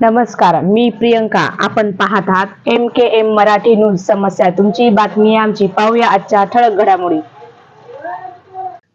नमस्कार मी प्रियंका. आपण पाहत आहात M K M Marathi news समस्या. तुमची बातमी आमची. पाहूया आजच्या ठळक घडामोडी.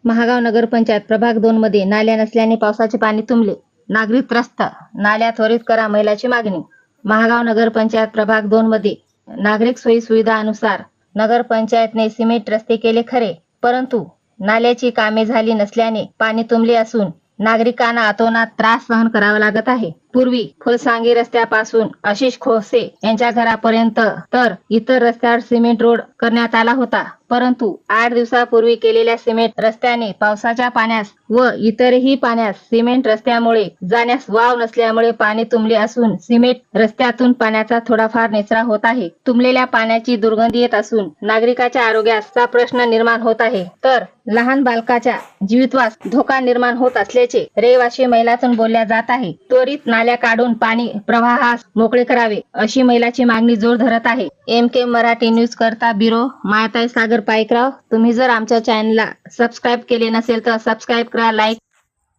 महागाव नगरपंचायत प्रभाग दोन मध्ये नाल्या नसल्याने पावसाचे पाणी तुंबले. नागरिक त्रस्त. नाल्या त्वरित करा महिलाची मागणी. महागाव नगरपंचायत प्रभाग दोन मध्ये नागरिक सोयी सुविधा अनुसार नगरपंचायतने सिमेंट रस्ते केले खरे परंतु नाल्याची कामे झाली नसल्याने पाणी तुंबले असून नागरिकांना अतोनात त्रास सहन करावा लागत आहे. पूर्वी फुलसांगी रस्त्यापासून आशिष खोसे यांच्या घरापर्यंत तर इतर रस्त्यावर सिमेंट रोड करण्यात आला होता. परंतु आठ दिवसापूर्वी केलेल्या सिमेंट रस्त्याने पावसाच्या पाण्यास व इतरही पाण्यास सिमेंट रस्त्यामुळे जाण्यास वाव नसल्यामुळे पाणी तुंबले असून सिमेंट रस्त्यातून पाण्याचा थोडाफार निचरा होत आहे. तुंबलेल्या पाण्याची दुर्गंधी येत असून नागरिकाच्या आरोग्याचा प्रश्न निर्माण होत आहे. तर लहान बालकाच्या जीवितवास धोका निर्माण होत असल्याचे रहिवासी महिलातून बोलल्या जात आहे. त्वरित नाल्या काढून पाणी प्रवाहास मोकळे करावे अशी महिलाची मागणी जोर धरत आहे. एम के मराठी न्यूज करता ब्युरो मायाताई सागर पाईकराव. तुम्ही जर आमच्या चॅनलला सबस्क्राईब केले नसेल तर सबस्क्राईब करा लाईक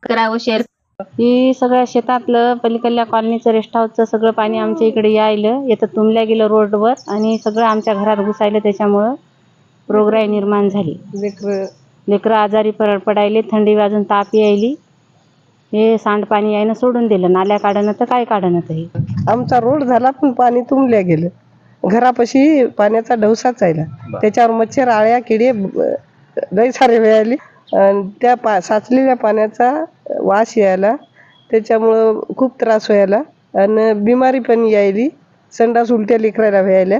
करा व शेअर ही सगळ्या शेतातलं पलीकडल्या कॉलनीचं रेस्ट हाऊसचं सगळं पाणी आमच्या इकडे यायलं. येतं तुंबल्या गेलं रोडवर आणि सगळं आमच्या घरात घुसायलं. त्याच्यामुळं रोगराई निर्माण झाली. लेकरं. आजारी पड पडायले थंडी वाजून ताप यायली. हे सांडपाणी यायनं सोडून दिलं नाल्या काढणं तर काय काढणं तर? हे आमचा रोड झाला पण पाणी तुंबल्या गेलं. घरापाशी पाण्याचा डवसाच आहे त्याच्यावर मच्छर आळ्या किडे लई सारे वेळाली. आणि त्या पा साचलेल्या पाण्याचा वास यायला. त्याच्यामुळं खूप त्रास व्हायला. आणि बिमारी पण यायली. संडास उलट्या लेकरायला व्हायला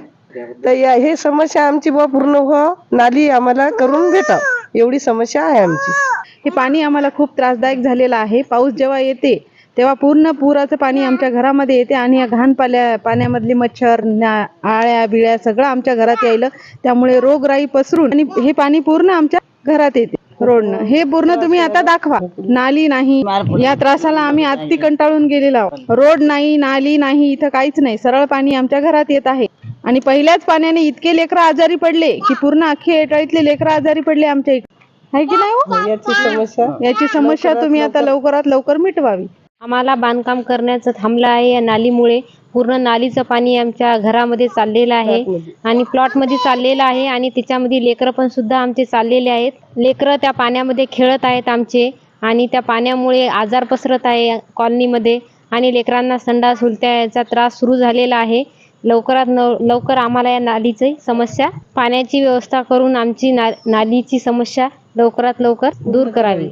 तर या हे समस्या आमची बा पूर्ण व्हा. नाली आम्हाला करून भेटा एवढी समस्या आहे आमची. हे पाणी आम्हाला खूप त्रासदायक झालेलं आहे. पाऊस जेव्हा येते तेव्हा पूर्ण पुराचं पाणी आमच्या घरामध्ये येते आणि या घाण पाल्या पाण्यामधले मच्छर आळ्या बिळ्या सगळं आमच्या घरात यायलं. त्यामुळे रोगराई पसरून आणि हे पाणी पूर्ण आमच्या घरात येते रोडनं. हे पूर्ण तुम्ही आता दाखवा. नाली नाही. या त्रासाला आम्ही आत्ती कंटाळून गेलेलो आहोत. रोड नाही नाली नाही इथं काहीच नाही. सरळ पाणी आमच्या घरात येत आहे. आणि पहिल्याच पाण्याने इतके लेकरं आजारी पडले की पूर्ण अख्खी एटाळीतले लेकरं आजारी पडले आमच्या इकडे. आहे की नाही हो? याची समस्या? याची समस्या तुम्ही आता लवकरात लवकर मिटवावी. आम्हाला बांधकाम करण्याचं थांबलं आहे. या नालीमुळे पूर्ण नालीचं पाणी आमच्या घरामध्ये चाललेलं आहे. आणि प्लॉटमध्ये चाललेलं आहे. आणि त्याच्यामध्ये लेकरं पण सुद्धा आमचे चाललेले आहेत. लेकरं त्या पाण्यामध्ये खेळत आहेत आमचे. आणि त्या पाण्यामुळे आजार पसरत आहे कॉलनीमध्ये आणि लेकरांना संडास उलट्या याचा त्रास सुरू झालेला आहे. लवकरात न लवकर आम्हाला या नालीची समस्या पाण्याची व्यवस्था करून आमची ना नालीची समस्या लवकरात लवकर दूर करावी.